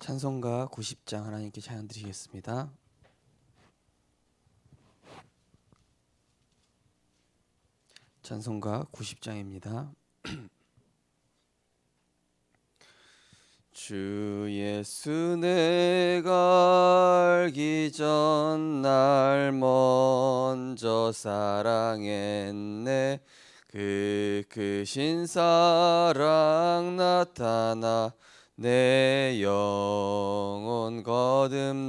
찬송가 90장 하나님께 찬양 드리겠습니다. 찬송가 90장입니다. 주 예수 내가 알기 전 날 먼저 사랑했네 그 크신 사랑 나타나 내 영혼 거듭났네.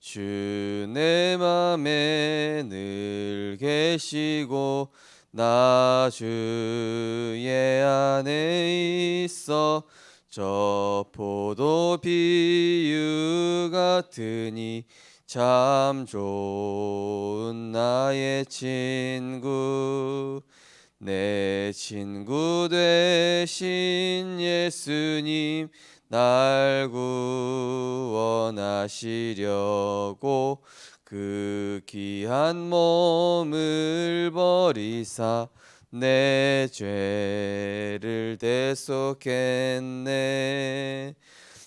주 내 맘에 늘 계시고 나 주의 안에 있어. 저 포도 비유 같으니 참 좋은 나의 친구 내 친구 되신 예수님 날 구원하시려고 그 귀한 몸을 버리사 내 죄를 대속했네.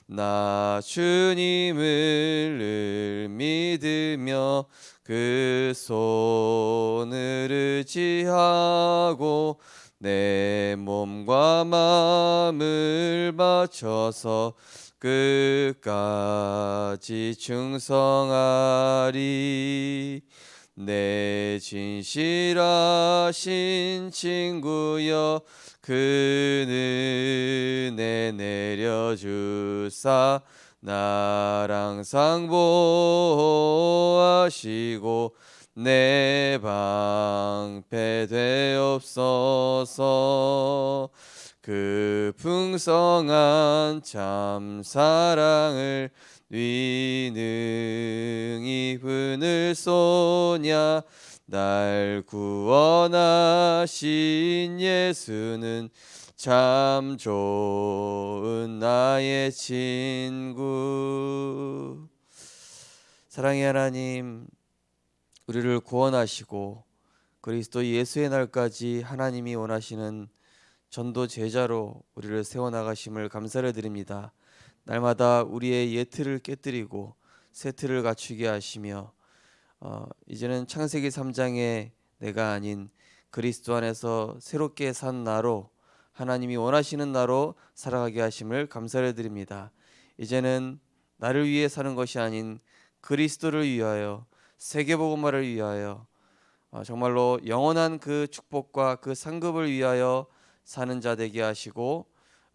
나 주님을 늘 믿으며 그 손을 의지하고 내 몸과 마음을 바쳐서 끝까지 충성하리. 내 진실하신 친구여 그 은혜 내려주사 나랑 상보하시고 내 방패 되옵소서. 그 풍성한 참 사랑을 위능히 분을 쏘냐? 날 구원하신 예수는 참 좋은 나의 친구 사랑의 하나님 우리를 구원하시고 그리스도 예수의 날까지 하나님이 원하시는 전도 제자로 우리를 세워 나가심을 감사를 드립니다. 날마다 우리의 예틀을 깨뜨리고 새 틀을 갖추게 하시며 어, 이제는 창세기 3장에 내가 아닌 그리스도 안에서 새롭게 산 나로 하나님이 원하시는 나로 살아가게 하심을 감사를 드립니다. 이제는 나를 위해 사는 것이 아닌 그리스도를 위하여 세계 복음화를 위하여 어, 정말로 영원한 그 축복과 그 상급을 위하여 사는 자 되게 하시고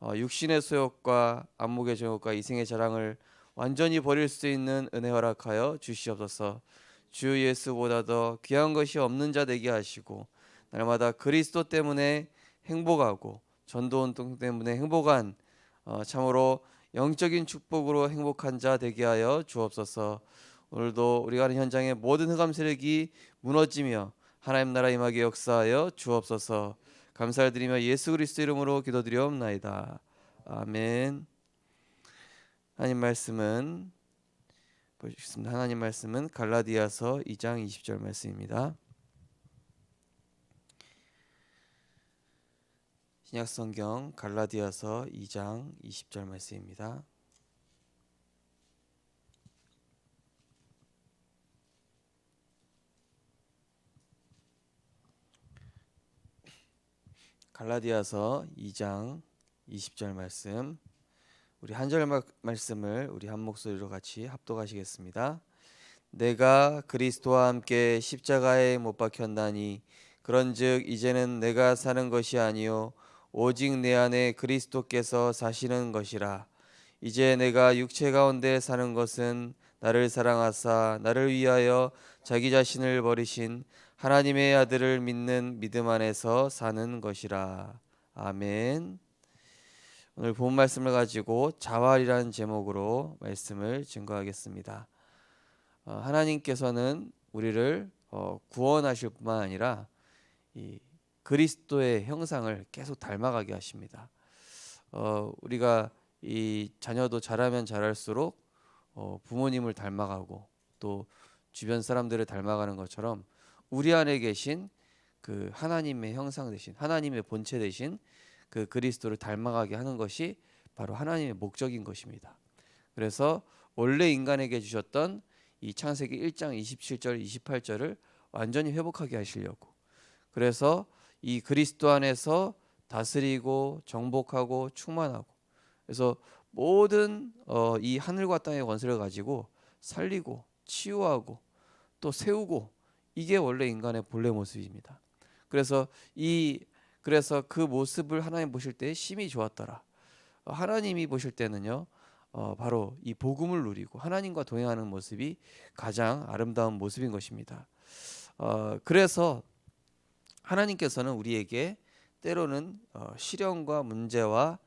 어, 육신의 소욕과 안목의 정욕과 이생의 자랑을 완전히 버릴 수 있는 은혜 허락하여 주시옵소서. 주 예수보다 더 귀한 것이 없는 자 되게 하시고 날마다 그리스도 때문에 행복하고 전도 운동 때문에 행복한 어, 참으로 영적인 축복으로 행복한 자 되게 하여 주옵소서. 오늘도 우리가 하는 현장의 모든 흑암 세력이 무너지며 하나님 나라 임하게 역사하여 주옵소서. 감사를 드리며 예수 그리스도 이름으로 기도드리옵나이다. 아멘. 하나님 말씀은 보시겠습니다. 하나님 말씀은 갈라디아서 2장 20절 말씀입니다. 신약 성경 갈라디아서 2장 20절 말씀입니다. 갈라디아서 2장 20절 말씀 우리 한 절 말씀을 우리 한 목소리로 같이 합독하시겠습니다. 내가 그리스도와 함께 십자가에 못 박혔나니 그런즉 이제는 내가 사는 것이 아니요 오직 내 안에 그리스도께서 사시는 것이라 이제 내가 육체 가운데 사는 것은 나를 사랑하사 나를 위하여 자기 자신을 버리신 하나님의 아들을 믿는 믿음 안에서 사는 것이라. 아멘. 오늘 본 말씀을 가지고 자활이라는 제목으로 말씀을 증거하겠습니다. 어, 하나님께서는 우리를 어, 구원하실 뿐만 아니라 이 그리스도의 형상을 계속 닮아가게 하십니다. 어, 우리가 이 자녀도 자라면 자랄수록 어, 부모님을 닮아가고 또 주변 사람들을 닮아가는 것처럼 우리 안에 계신 그 하나님의 형상 대신 하나님의 본체 대신 그 그리스도를 닮아가게 하는 것이 바로 하나님의 목적인 것입니다. 그래서 원래 인간에게 주셨던 이 창세기 1장 27절 28절을 완전히 회복하게 하시려고 그래서 이 그리스도 안에서 다스리고 정복하고 충만하고 그래서 모든 어, 이 하늘과 땅의 권세를 가지고 살리고 치유하고 또 세우고 이게 원래 인간의 본래 모습입니다. 그래서 이 그래서 그 모습을 하나님 보실 때 심히 좋았더라. 어, 하나님이 보실 때는요. 어, 바로 이 복음을 누리고 하나님과 동행하는 모습이 가장 아름다운 모습인 것입니다. 어, 그래서 하나님께서는 우리에게 때로는 어, 시련과 문제와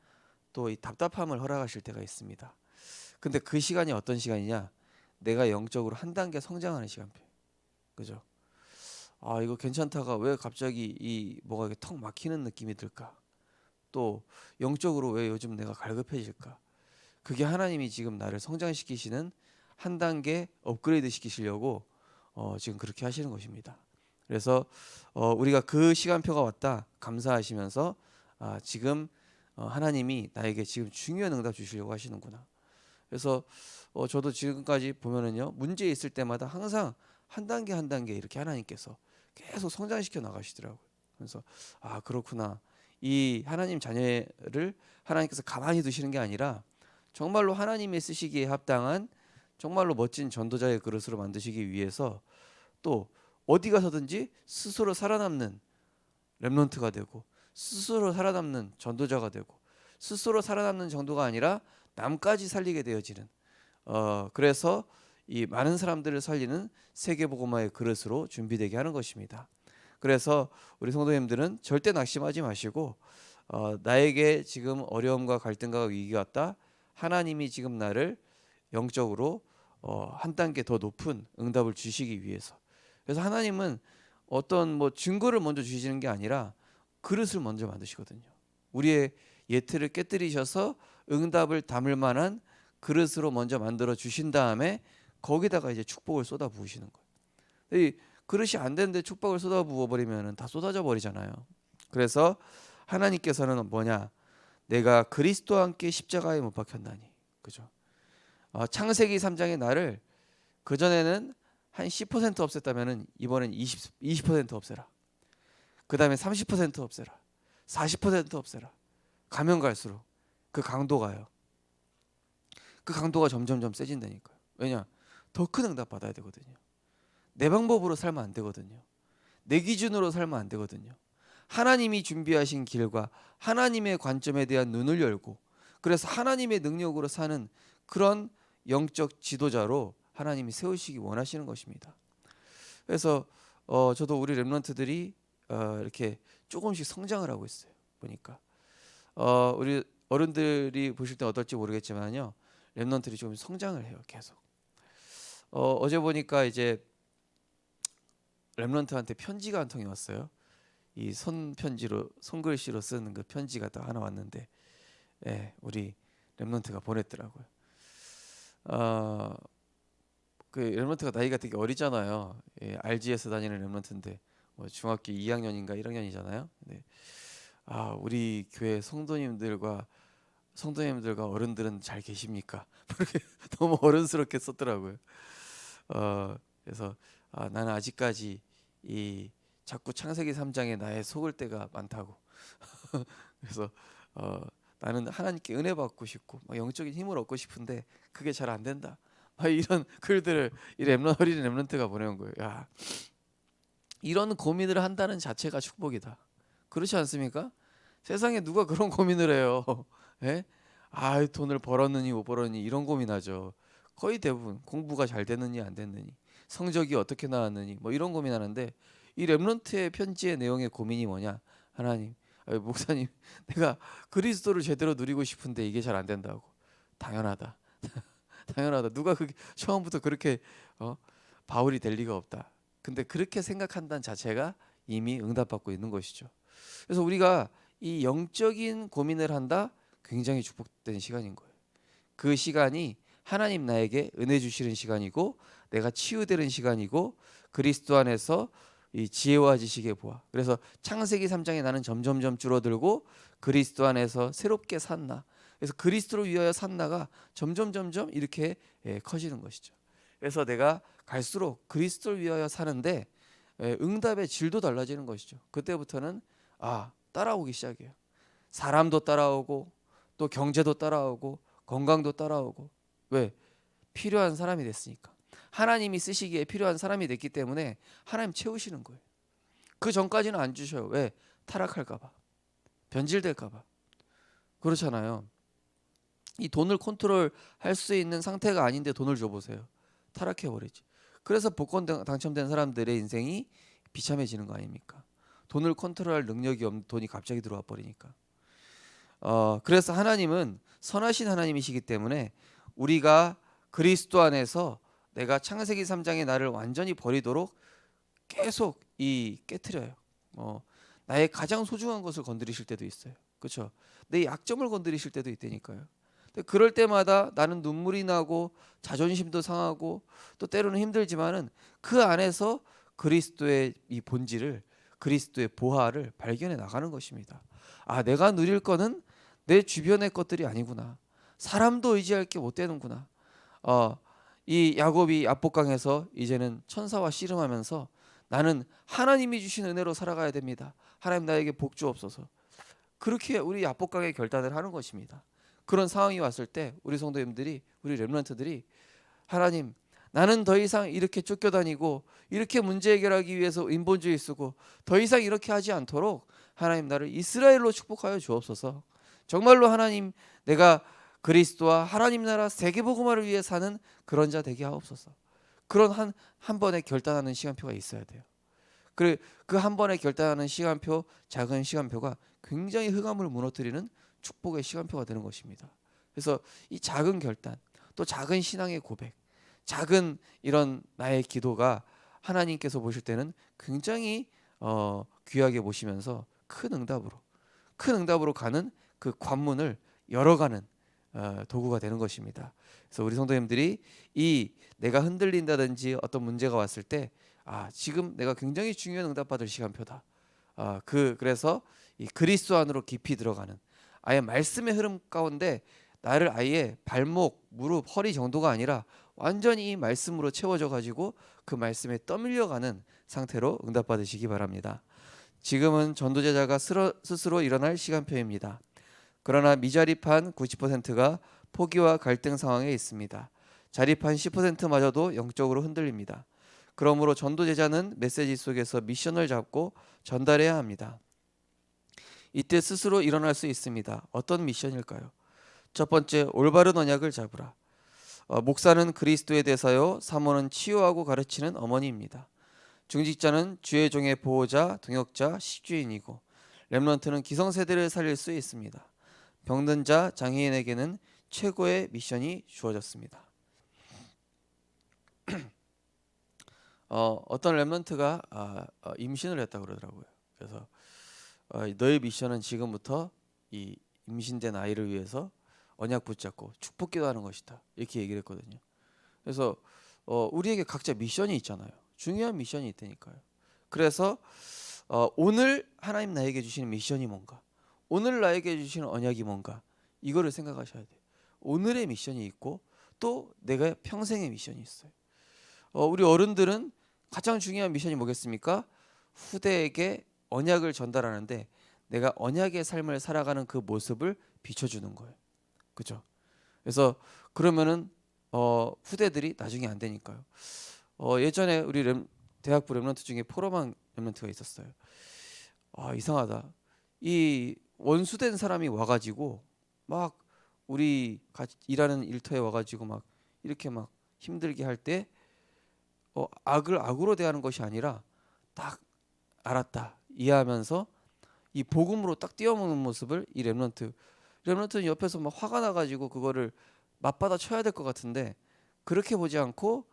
또 이 답답함을 허락하실 때가 있습니다. 근데 그 시간이 어떤 시간이냐? 내가 영적으로 한 단계 성장하는 시간표. 그죠? 아 이거 괜찮다가 왜 갑자기 이 뭐가 이렇게 턱 막히는 느낌이 들까? 또 영적으로 왜 요즘 내가 갈급해질까? 그게 하나님이 지금 나를 성장시키시는 한 단계 업그레이드 시키시려고 어, 지금 그렇게 하시는 것입니다. 그래서 어, 우리가 그 시간표가 왔다 감사하시면서 아, 지금 어, 하나님이 나에게 지금 중요한 응답 주시려고 하시는구나. 그래서 어, 저도 지금까지 보면은요 문제 있을 때마다 항상 한 단계 한 단계 이렇게 하나님께서 계속 성장시켜 나가시더라고요. 그래서 아 그렇구나. 이 하나님 자녀를 하나님께서 가만히 두시는 게 아니라 정말로 하나님의 쓰시기에 합당한 정말로 멋진 전도자의 그릇으로 만드시기 위해서 또 어디 가서든지 스스로 살아남는 렘넌트가 되고 스스로 살아남는 전도자가 되고 스스로 살아남는 정도가 아니라 남까지 살리게 되어지는 어 그래서 이 많은 사람들을 살리는 세계복음화의 그릇으로 준비되게 하는 것입니다. 그래서 우리 성도님들은 절대 낙심하지 마시고 어, 나에게 지금 어려움과 갈등과 위기가 왔다. 하나님이 지금 나를 영적으로 어, 한 단계 더 높은 응답을 주시기 위해서. 그래서 하나님은 어떤 뭐 증거를 먼저 주시는 게 아니라 그릇을 먼저 만드시거든요. 우리의 예틀을 깨뜨리셔서 응답을 담을 만한 그릇으로 먼저 만들어 주신 다음에 거기다가 이제 축복을 쏟아 부으시는 거예요. 이 그릇이 안 되는데 축복을 쏟아 부어 버리면은 다 쏟아져 버리잖아요. 그래서 하나님께서는 뭐냐? 내가 그리스도와 함께 십자가에 못 박혔나니. 그죠? 어, 창세기 3장의 나를 그 전에는 한 10% 없앴다면은 이번엔 20 20% 없애라. 그 다음에 30% 없애라. 40% 없애라. 가면 갈수록 그 강도가요. 그 강도가 점점점 세진다니까요. 왜냐? 더 큰 응답 받아야 되거든요. 내 방법으로 살면 안 되거든요. 내 기준으로 살면 안 되거든요. 하나님이 준비하신 길과 하나님의 관점에 대한 눈을 열고 그래서 하나님의 능력으로 사는 그런 영적 지도자로 하나님이 세우시기 원하시는 것입니다. 그래서 어, 저도 우리 렘런트들이 어, 이렇게 조금씩 성장을 하고 있어요. 보니까 어, 우리 어른들이 보실 때 어떨지 모르겠지만요, 렘런트들이 좀 성장을 해요. 계속. 어, 어제 보니까 이제 렘런트한테 편지가 한 통이 왔어요. 이 손 편지로 손글씨로 쓰는 그 편지가 딱 하나 왔는데, 예, 우리 렘런트가 보냈더라고요. 어, 그 렘런트가 나이가 되게 어리잖아요. 예, RG에서 다니는 렘런트인데 뭐 중학교 2학년인가 1학년이잖아요. 네. 아 우리 교회 성도님들과 성도님들과 어른들은 잘 계십니까? 그렇게 너무 어른스럽게 썼더라고요. 어, 그래서 아, 나는 아직까지 이 자꾸 창세기 3장에 나의 속을 때가 많다고. 그래서 어, 나는 하나님께 은혜 받고 싶고 막 영적인 힘을 얻고 싶은데 그게 잘 안 된다. 막 이런 글들을 이 렘넌 어린 렘넌트가 보내온 거예요. 야, 이런 고민을 한다는 자체가 축복이다. 그렇지 않습니까? 세상에 누가 그런 고민을 해요? 예? 아, 돈을 벌었느니 못 벌었느니 이런 고민하죠. 거의 대부분 공부가 잘 됐느니 안 됐느니 성적이 어떻게 나왔느니 뭐 이런 고민하는데 이 렘넌트의 편지의 내용의 고민이 뭐냐? 하나님, 아니, 목사님, 내가 그리스도를 제대로 누리고 싶은데 이게 잘 안 된다고. 당연하다. 당연하다. 누가 그 처음부터 그렇게 어, 바울이 될 리가 없다. 근데 그렇게 생각한다는 자체가 이미 응답받고 있는 것이죠. 그래서 우리가 이 영적인 고민을 한다 굉장히 축복된 시간인 거예요. 그 시간이 하나님 나에게 은혜 주시는 시간이고 내가 치유되는 시간이고 그리스도 안에서 이 지혜와 지식의 보아. 그래서 창세기 3장에 나는 점점점 줄어들고 그리스도 안에서 새롭게 산나. 그래서 그리스도를 위하여 산나가 점점 점점 이렇게 예, 커지는 것이죠. 그래서 내가 갈수록 그리스도를 위하여 사는데 예, 응답의 질도 달라지는 것이죠. 그때부터는 아 따라오기 시작해요. 사람도 따라오고 또 경제도 따라오고 건강도 따라오고 왜 필요한 사람이 됐으니까 하나님이 쓰시기에 필요한 사람이 됐기 때문에 하나님 채우시는 거예요. 그 전까지는 안 주셔요. 왜 타락할까봐 변질될까봐 그렇잖아요. 이 돈을 컨트롤 할 수 있는 상태가 아닌데 돈을 줘보세요. 타락해 버리지. 그래서 복권 당- 당첨된 사람들의 인생이 비참해지는 거 아닙니까? 돈을 컨트롤할 능력이 없는 돈이 갑자기 들어와 버리니까. 어, 그래서 하나님은 선하신 하나님이시기 때문에 우리가 그리스도 안에서 내가 창세기 3장의 나를 완전히 버리도록 계속 이 깨트려요. 어, 나의 가장 소중한 것을 건드리실 때도 있어요. 그렇죠? 내 약점을 건드리실 때도 있다니까요. 근데 그럴 때마다 나는 눈물이 나고 자존심도 상하고 또 때로는 힘들지만은 그 안에서 그리스도의 이 본질을 그리스도의 보화를 발견해 나가는 것입니다. 아, 내가 누릴 거는 내 주변의 것들이 아니구나. 사람도 의지할 게 못 되는구나. 어, 이 야곱이 압복강에서 이제는 천사와 씨름하면서 나는 하나님이 주신 은혜로 살아가야 됩니다. 하나님 나에게 복 주옵소서. 그렇게 우리 압복강의 결단을 하는 것입니다. 그런 상황이 왔을 때 우리 성도님들이 우리 렘런트들이 하나님 나는 더 이상 이렇게 쫓겨다니고 이렇게 문제 해결하기 위해서 인본주의 쓰고 더 이상 이렇게 하지 않도록 하나님 나를 이스라엘로 축복하여 주옵소서. 정말로 하나님 내가 그리스도와 하나님 나라 세계 복음화를 위해 사는 그런 자 되게 하옵소서. 그런 한 한 번에 결단하는 시간표가 있어야 돼요. 그래 그 한 번에 결단하는 시간표 작은 시간표가 굉장히 흑암을 무너뜨리는 축복의 시간표가 되는 것입니다. 그래서 이 작은 결단 또 작은 신앙의 고백 작은 이런 나의 기도가 하나님께서 보실 때는 굉장히 어, 귀하게 보시면서 큰 응답으로 큰 응답으로 가는 그 관문을 열어가는 어, 도구가 되는 것입니다. 그래서 우리 성도님들이 이 내가 흔들린다든지 어떤 문제가 왔을 때 아, 지금 내가 굉장히 중요한 응답받을 시간표다. 아, 그 그래서 이 그리스도 안으로 깊이 들어가는 아예 말씀의 흐름 가운데 나를 아예 발목, 무릎, 허리 정도가 아니라 완전히 이 말씀으로 채워져 가지고 그 말씀에 떠밀려가는 상태로 응답받으시기 바랍니다. 지금은 전도제자가 스스로 일어날 시간표입니다. 그러나 미자립한 90%가 포기와 갈등 상황에 있습니다. 자립한 10%마저도 영적으로 흔들립니다. 그러므로 전도제자는 메시지 속에서 미션을 잡고 전달해야 합니다. 이때 스스로 일어날 수 있습니다. 어떤 미션일까요? 첫 번째, 올바른 언약을 잡으라. 어, 목사는 그리스도의 대사요, 사모는 치유하고 가르치는 어머니입니다. 중직자는 주의 종의 보호자, 동역자, 식주인이고 렘넌트는 기성세대를 살릴 수 있습니다. 병든 자, 장애인에게는 최고의 미션이 주어졌습니다. 어, 어떤 렘넌트가 아, 어, 임신을 했다 그러더라고요. 그래서 어, 너의 미션은 지금부터 이 임신된 아이를 위해서 언약 붙잡고 축복 기도하는 것이다. 이렇게 얘기를 했거든요. 그래서 어, 우리에게 각자 미션이 있잖아요. 중요한 미션이 있다니까요. 그래서 어, 오늘 하나님 나에게 주시는 미션이 뭔가, 오늘 나에게 주시는 언약이 뭔가 이거를 생각하셔야 돼요. 오늘의 미션이 있고 또 내가 평생의 미션이 있어요. 어, 우리 어른들은 가장 중요한 미션이 뭐겠습니까? 후대에게 언약을 전달하는데 내가 언약의 삶을 살아가는 그 모습을 비춰주는 거예요. 그죠? 그래서 그러면은 어, 후대들이 나중에 안 되니까요. 어, 예전에 우리 렘, 대학부 렘런트 중에 포럼한 렘런트가 있었어요. 아 이상하다. 이 원수된 사람이 와가지고 막 우리 같이 일하는 일터에 와가지고 막 이렇게 막 힘들게 할 때 어, 악을 악으로 대하는 것이 아니라 딱 알았다 이해하면서 이 복음으로 딱 뛰어먹는 모습을 이 렘런트 렘런트는 옆에서 막 화가 나가지고 그거를 맞받아 쳐야 될 것 같은데 그렇게 보지 않고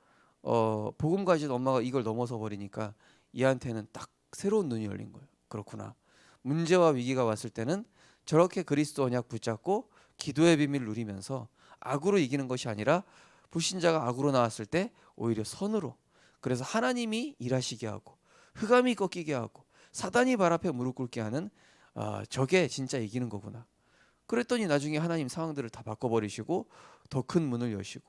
어, 복음 가진 엄마가 이걸 넘어서 버리니까 얘한테는 딱 새로운 눈이 열린 거예요. 그렇구나. 문제와 위기가 왔을 때는 저렇게 그리스도 언약 붙잡고 기도의 비밀 누리면서 악으로 이기는 것이 아니라 불신자가 악으로 나왔을 때 오히려 선으로 그래서 하나님이 일하시게 하고 흑암이 꺾이게 하고 사단이 발 앞에 무릎 꿇게 하는 아, 저게 진짜 이기는 거구나. 그랬더니 나중에 하나님 상황들을 다 바꿔버리시고 더 큰 문을 여시고.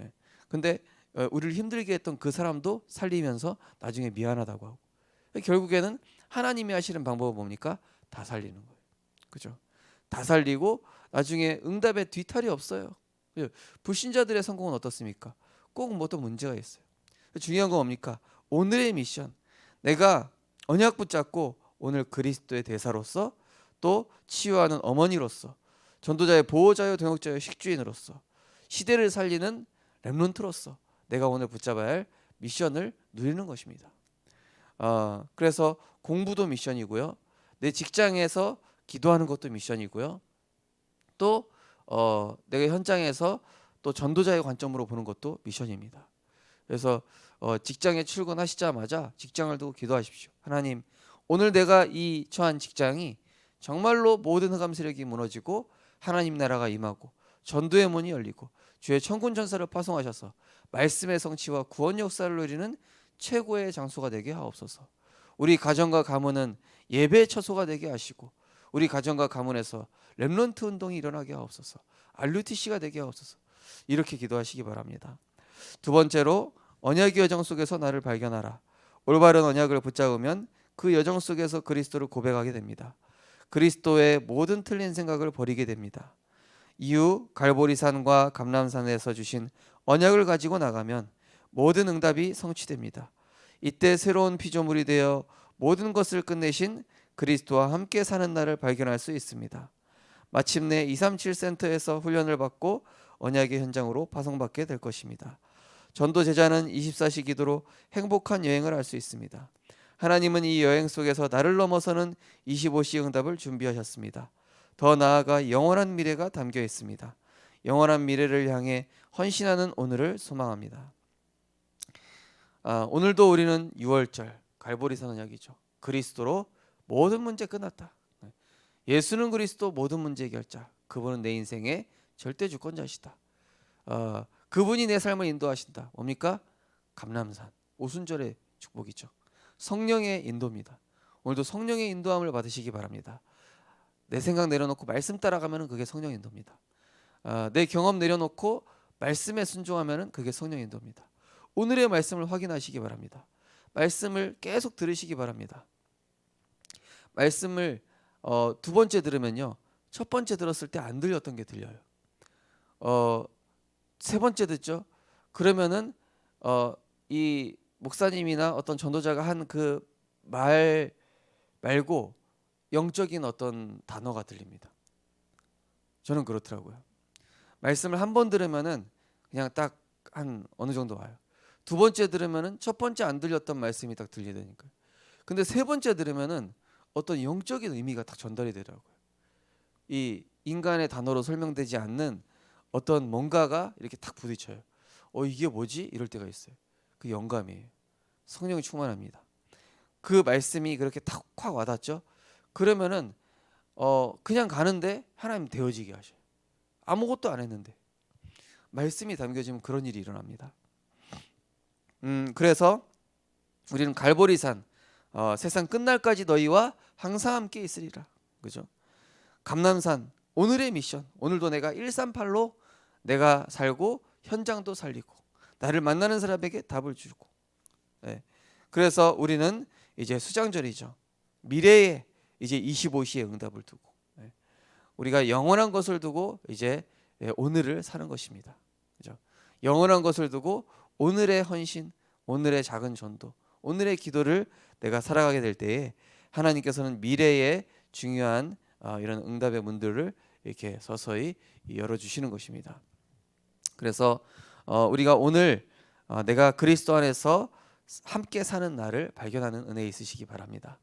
예. 근데 어, 우리를 힘들게 했던 그 사람도 살리면서 나중에 미안하다고 하고. 결국에는 하나님이 하시는 방법은 뭡니까? 다 살리는 거예요. 그죠? 다 살리고 나중에 응답에 뒤탈이 없어요. 예. 불신자들의 성공은 어떻습니까? 꼭 뭐 또 문제가 있어요. 중요한 건 뭡니까? 오늘의 미션. 내가 언약 붙잡고 오늘 그리스도의 대사로서 또 치유하는 어머니로서 전도자의 보호자요 동역자요 식주인으로서 시대를 살리는 렘넌트로서 내가 오늘 붙잡아야 할 미션을 누리는 것입니다. 어, 그래서 공부도 미션이고요. 내 직장에서 기도하는 것도 미션이고요. 또 어, 내가 현장에서 또 전도자의 관점으로 보는 것도 미션입니다. 그래서 어, 직장에 출근하시자마자 직장을 두고 기도하십시오. 하나님, 오늘 내가 이 처한 직장이 정말로 모든 흑암 세력이 무너지고 하나님 나라가 임하고 전도의 문이 열리고 주의 천군 천사를 파송하셔서 말씀의 성취와 구원 역사를 누리는 최고의 장소가 되게 하옵소서. 우리 가정과 가문은 예배의 처소가 되게 하시고 우리 가정과 가문에서 렘넌트 운동이 일어나게 하옵소서. RUTC가 되게 하옵소서. 이렇게 기도하시기 바랍니다. 두 번째로 언약의 여정 속에서 나를 발견하라. 올바른 언약을 붙잡으면 그 여정 속에서 그리스도를 고백하게 됩니다. 그리스도의 모든 틀린 생각을 버리게 됩니다. 이후 갈보리산과 감람산에서 주신 언약을 가지고 나가면 모든 응답이 성취됩니다. 이때 새로운 피조물이 되어 모든 것을 끝내신 그리스도와 함께 사는 날을 발견할 수 있습니다. 마침내 237 센터에서 훈련을 받고 언약의 현장으로 파송받게 될 것입니다. 전도 제자는 24시 기도로 행복한 여행을 할 수 있습니다. 하나님은 이 여행 속에서 나를 넘어서는 25시 응답을 준비하셨습니다. 더 나아가 영원한 미래가 담겨 있습니다. 영원한 미래를 향해 헌신하는 오늘을 소망합니다. 아, 오늘도 우리는 6월절 갈보리 선언약이죠. 그리스도로 모든 문제 끝났다. 예수는 그리스도 모든 문제 해결자. 그분은 내 인생의 절대 주권자시다. 어, 그분이 내 삶을 인도하신다. 뭡니까? 감남산 오순절의 축복이죠. 성령의 인도입니다. 오늘도 성령의 인도함을 받으시기 바랍니다. 내 생각 내려놓고 말씀 따라가면 그게 성령 인도입니다. 어, 내 경험 내려놓고 말씀에 순종하면 그게 성령 인도입니다. 오늘의 말씀을 확인하시기 바랍니다. 말씀을 계속 들으시기 바랍니다. 말씀을 어, 두 번째 들으면요, 첫 번째 들었을 때 안 들렸던 게 들려요. 어, 세 번째 듣죠. 그러면은 어, 이 목사님이나 어떤 전도자가 한 그 말 말고 영적인 어떤 단어가 들립니다. 저는 그렇더라고요. 말씀을 한 번 들으면은 그냥 딱 한 어느 정도 와요. 두 번째 들으면은 첫 번째 안 들렸던 말씀이 딱 들리다니까. 근데 세 번째 들으면은 어떤 영적인 의미가 딱 전달이 되더라고요. 이 인간의 단어로 설명되지 않는 어떤 뭔가가 이렇게 탁 부딪혀요. 어 이게 뭐지? 이럴 때가 있어요. 그 영감이에요. 성령이 충만합니다. 그 말씀이 그렇게 탁 확 와닿죠. 그러면은 어 그냥 가는데 하나님 되어지게 하셔요. 아무것도 안 했는데 말씀이 담겨지면 그런 일이 일어납니다. 음 그래서 우리는 갈보리산 어, 세상 끝날까지 너희와 항상 함께 있으리라. 그죠? 감남산 오늘의 미션. 오늘도 내가 138로 내가 살고 현장도 살리고 나를 만나는 사람에게 답을 주고. 네. 그래서 우리는 이제 수장절이죠. 미래에 이제 25시의 응답을 두고 네. 우리가 영원한 것을 두고 이제 예, 오늘을 사는 것입니다. 그죠? 영원한 것을 두고 오늘의 헌신, 오늘의 작은 전도, 오늘의 기도를 내가 살아가게 될 때에 하나님께서는 미래의 중요한 어, 이런 응답의 문들을 이렇게 서서히 열어 주시는 것입니다. 그래서 어, 우리가 오늘 어, 내가 그리스도 안에서 함께 사는 날을 발견하는 은혜 있으시기 바랍니다.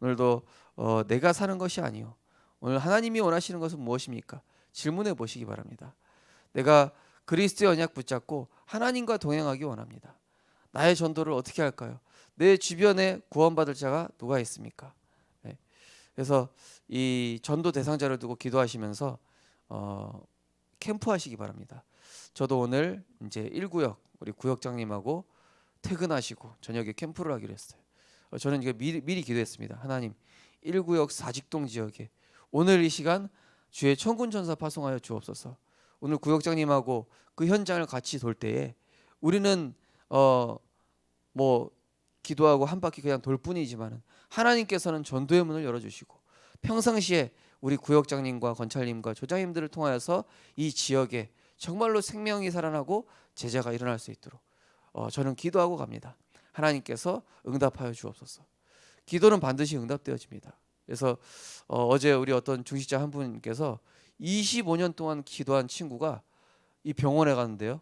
오늘도 어, 내가 사는 것이 아니요. 오늘 하나님이 원하시는 것은 무엇입니까? 질문해 보시기 바랍니다. 내가 그리스도의 언약 붙잡고 하나님과 동행하기 원합니다. 나의 전도를 어떻게 할까요? 내 주변에 구원받을 자가 누가 있습니까? 네. 그래서 이 전도 대상자를 두고 기도하시면서 어, 캠프하시기 바랍니다. 저도 오늘 이제 1구역 우리 구역장님하고 퇴근하시고 저녁에 캠프를 하기로 했어요. 어, 저는 이게 미리, 미리 기도했습니다. 하나님 1구역 사직동 지역에 오늘 이 시간 주의 천군 천사 파송하여 주옵소서. 오늘 구역장님하고 그 현장을 같이 돌 때에 우리는 어 뭐 기도하고 한 바퀴 그냥 돌 뿐이지만은 하나님께서는 전도의 문을 열어 주시고 평상시에 우리 구역장님과 건찰님과 조장님들을 통하여서 이 지역에 정말로 생명이 살아나고 제자가 일어날 수 있도록 어, 저는 기도하고 갑니다. 하나님께서 응답하여 주옵소서. 기도는 반드시 응답되어집니다. 그래서 어, 어제 우리 어떤 중식자 한 분께서 25년 동안 기도한 친구가 이 병원에 갔는데요.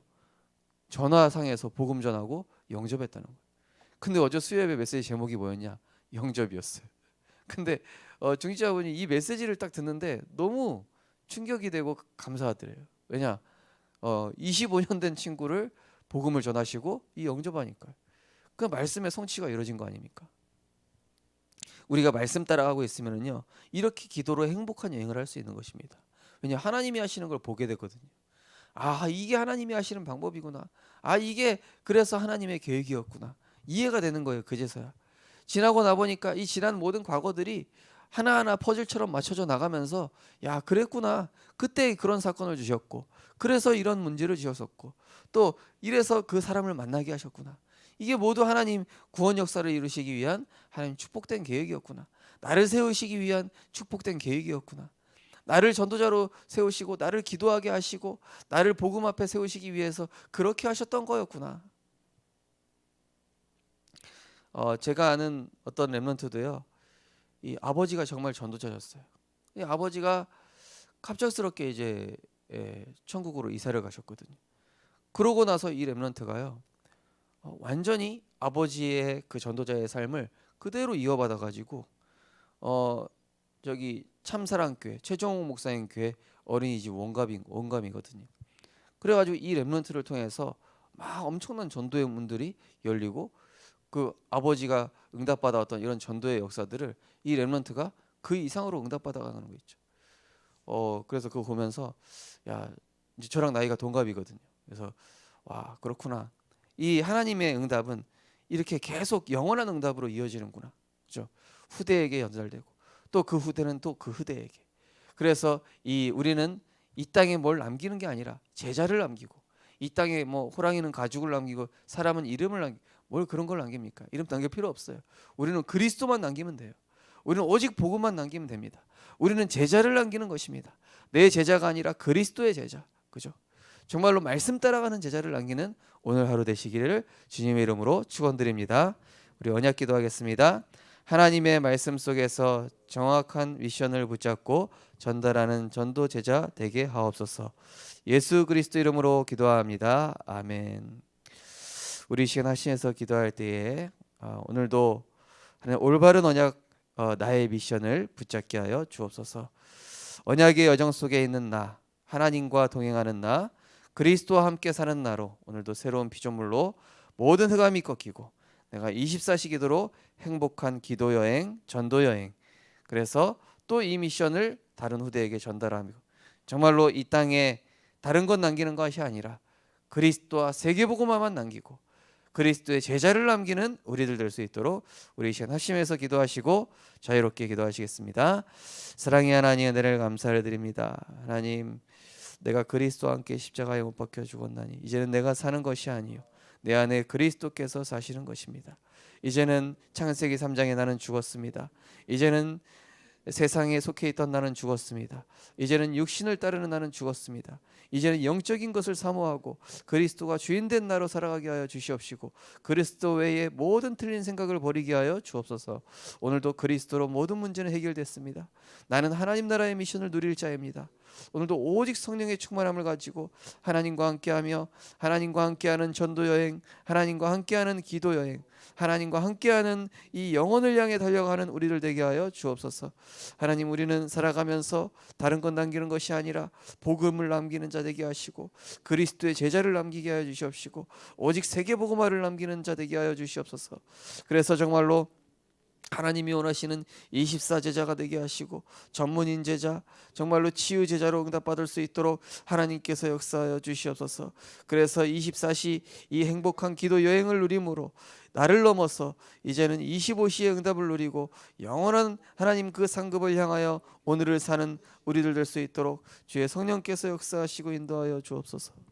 전화상에서 복음 전하고 영접했다는 거예요. 근데 어제 수요예배 메시지 제목이 뭐였냐? 영접이었어요. 근데 어, 중직자분이 이 메시지를 딱 듣는데 너무 충격이 되고 감사하더래요. 왜냐? 어, 25년 된 친구를 복음을 전하시고 이 영접하니까 그 말씀의 성취가 이루어진 거 아닙니까? 우리가 말씀 따라가고 있으면은요 이렇게 기도로 행복한 여행을 할 수 있는 것입니다. 왜냐 하나님이 하시는 걸 보게 되거든요. 아 이게 하나님이 하시는 방법이구나. 아 이게 그래서 하나님의 계획이었구나. 이해가 되는 거예요 그제서야. 지나고 나 보니까 이 지난 모든 과거들이 하나하나 퍼즐처럼 맞춰져 나가면서 야 그랬구나. 그때 그런 사건을 주셨고 그래서 이런 문제를 주셨었고 또 이래서 그 사람을 만나게 하셨구나. 이게 모두 하나님 구원 역사를 이루시기 위한 하나님 축복된 계획이었구나. 나를 세우시기 위한 축복된 계획이었구나. 나를 전도자로 세우시고 나를 기도하게 하시고 나를 복음 앞에 세우시기 위해서 그렇게 하셨던 거였구나. 어, 제가 아는 어떤 렘넌트도요. 이 아버지가 정말 전도자였어요. 이 아버지가 갑작스럽게 이제 예, 천국으로 이사를 가셨거든요. 그러고 나서 이 렘넌트가요. 어, 완전히 아버지의 그 전도자의 삶을 그대로 이어받아 가지고 어 저기 참사랑교회 최정호 목사님 교회 어린이집 원감이 원감이거든요. 그래가지고 이 렘넌트를 통해서 막 엄청난 전도의 문들이 열리고 그 아버지가 응답받아왔던 이런 전도의 역사들을 이 렘넌트가 그 이상으로 응답받아가는 거 있죠. 어 그래서 그거 보면서 야 이제 저랑 나이가 동갑이거든요. 그래서 와 그렇구나. 이 하나님의 응답은 이렇게 계속 영원한 응답으로 이어지는구나. 그죠? 후대에게 연달되고 또 그 후대는 또 그 후대에게. 그래서 이 우리는 이 땅에 뭘 남기는 게 아니라 제자를 남기고 이 땅에 뭐 호랑이는 가죽을 남기고 사람은 이름을 남기고 뭘 그런 걸 남깁니까? 이름 남길 필요 없어요. 우리는 그리스도만 남기면 돼요. 우리는 오직 복음만 남기면 됩니다. 우리는 제자를 남기는 것입니다. 내 제자가 아니라 그리스도의 제자. 그죠? 정말로 말씀 따라가는 제자를 남기는 오늘 하루 되시기를 주님의 이름으로 축원드립니다. 우리 언약 기도하겠습니다. 하나님의 말씀 속에서 정확한 미션을 붙잡고 전달하는 전도 제자 되게 하옵소서. 예수 그리스도 이름으로 기도합니다. 아멘. 우리 시간 하시면서 기도할 때에 어, 오늘도 하나님 올바른 언약 어, 나의 미션을 붙잡게 하여 주옵소서. 언약의 여정 속에 있는 나, 하나님과 동행하는 나, 그리스도와 함께 사는 나로 오늘도 새로운 피조물로 모든 흑암이 꺾이고 내가 24시 기도로 행복한 기도 여행, 전도 여행. 그래서 또 이 미션을 다른 후대에게 전달하며 정말로 이 땅에 다른 것 남기는 것이 아니라 그리스도와 세계복음화만 남기고 그리스도의 제자를 남기는 우리들 될 수 있도록 우리 이 시간 합심해서 기도하시고 자유롭게 기도하시겠습니다. 사랑의 하나님 은혜를 감사를 드립니다. 하나님 내가 그리스도와 함께 십자가에 못 박혀 죽었나니 이제는 내가 사는 것이 아니요 내 안에 그리스도께서 사시는 것입니다. 이제는 창세기 3장에 나는 죽었습니다. 이제는 세상에 속해 있던 나는 죽었습니다. 이제는 육신을 따르는 나는 죽었습니다. 이제는 영적인 것을 사모하고 그리스도가 주인된 나로 살아가게 하여 주시옵시고 그리스도 외에 모든 틀린 생각을 버리게 하여 주옵소서. 오늘도 그리스도로 모든 문제는 해결됐습니다. 나는 하나님 나라의 미션을 누릴 자입니다. 오늘도 오직 성령의 충만함을 가지고 하나님과 함께하며 하나님과 함께하는 전도 여행, 하나님과 함께하는 기도 여행, 하나님과 함께하는 이 영혼을 향해 달려가는 우리를 되게 하여 주옵소서. 하나님 우리는 살아가면서 다른 것 남기는 것이 아니라 복음을 남기는 자 되게 하시고 그리스도의 제자를 남기게 하여 주시옵시고 오직 세계 복음화를 남기는 자 되게 하여 주시옵소서. 그래서 정말로 하나님이 원하시는 24 제자가 되게 하시고 전문인 제자 정말로 치유 제자로 응답받을 수 있도록 하나님께서 역사하여 주시옵소서. 그래서 24시 이 행복한 기도 여행을 누림으로 나를 넘어서 이제는 25시의 응답을 누리고 영원한 하나님 그 상급을 향하여 오늘을 사는 우리들 될 수 있도록 주의 성령께서 역사하시고 인도하여 주옵소서.